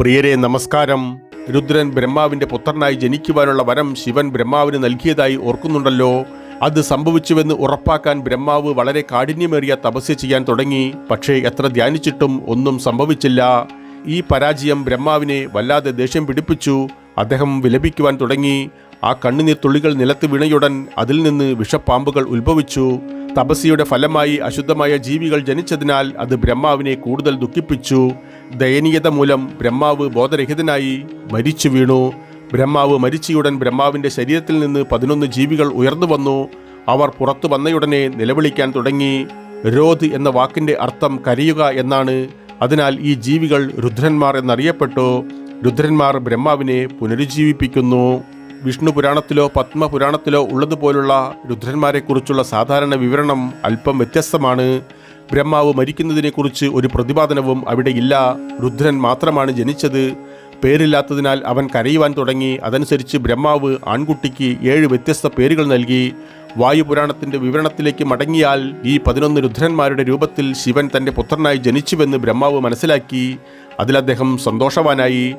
പ്രിയരെ നമസ്കാരം. രുദ്രൻ ബ്രഹ്മാവിന്റെ പുത്രനായി ജനിക്കുവാനുള്ള വരം ശിവൻ ബ്രഹ്മാവിന് നൽകിയതായി ഓർക്കുന്നുണ്ടല്ലോ. അത് സംഭവിച്ചുവെന്ന് ഉറപ്പാക്കാൻ ബ്രഹ്മാവ് വളരെ കാഠിന്യമേറിയ തപസ്യ ചെയ്യാൻ തുടങ്ങി. പക്ഷേ എത്ര ധ്യാനിച്ചിട്ടും ഒന്നും സംഭവിച്ചില്ല. ഈ പരാജയം ബ്രഹ്മാവിനെ വല്ലാതെ ദേഷ്യം പിടിപ്പിച്ചു. അദ്ദേഹം വിലപിക്കുവാൻ തുടങ്ങി. ആ കണ്ണുനീർ തുള്ളികൾ നിലത്ത് വീണയുടൻ അതിൽ നിന്ന് വിഷപ്പാമ്പുകൾ ഉത്ഭവിച്ചു. തപസ്യയുടെ ഫലമായി അശുദ്ധമായ ജീവികൾ ജനിച്ചതിനാൽ അത് ബ്രഹ്മാവിനെ കൂടുതൽ ദുഃഖിപ്പിച്ചു. ദയനീയത മൂലം ബ്രഹ്മാവ് ബോധരഹിതനായി മരിച്ചു വീണു. ബ്രഹ്മാവ് മരിച്ചയുടൻ ബ്രഹ്മാവിന്റെ ശരീരത്തിൽ നിന്ന് പതിനൊന്ന് ജീവികൾ ഉയർന്നു വന്നു. അവർ പുറത്തു വന്നയുടനെ നിലവിളിക്കാൻ തുടങ്ങി. രോധ് എന്ന വാക്കിന്റെ അർത്ഥം കരയുക എന്നാണ്. അതിനാൽ ഈ ജീവികൾ രുദ്രന്മാർ എന്നറിയപ്പെട്ടു. രുദ്രന്മാർ ബ്രഹ്മാവിനെ പുനരുജ്ജീവിപ്പിക്കുന്നു. വിഷ്ണു പുരാണത്തിലോ പത്മപുരാണത്തിലോ ഉള്ളതുപോലുള്ള രുദ്രന്മാരെക്കുറിച്ചുള്ള സാധാരണ വിവരണം അല്പം വ്യത്യസ്തമാണ്. ബ്രഹ്മാവ് മരിക്കുന്നതിനെക്കുറിച്ച് ഒരു പ്രതിപാദനവും അവിടെയില്ല രുദ്രൻ മാത്രമാണ് ജനിച്ചത്. പേരില്ലാത്തതിനാൽ അവൻ കരയുവാൻ തുടങ്ങി. അതനുസരിച്ച് ബ്രഹ്മാവ് ആൺകുട്ടിക്ക് ഏഴ് വ്യത്യസ്ത പേരുകൾ നൽകി. വായുപുരാണത്തിന്റെ വിവരണത്തിലേക്ക് മടങ്ങിയാൽ ഈ പതിനൊന്ന് രുദ്രന്മാരുടെ രൂപത്തിൽ ശിവൻ തന്റെ പുത്രനായി ജനിച്ചുവെന്ന് ബ്രഹ്മാവ് മനസ്സിലാക്കി. അതിലദ്ദേഹം സന്തോഷവാനായി.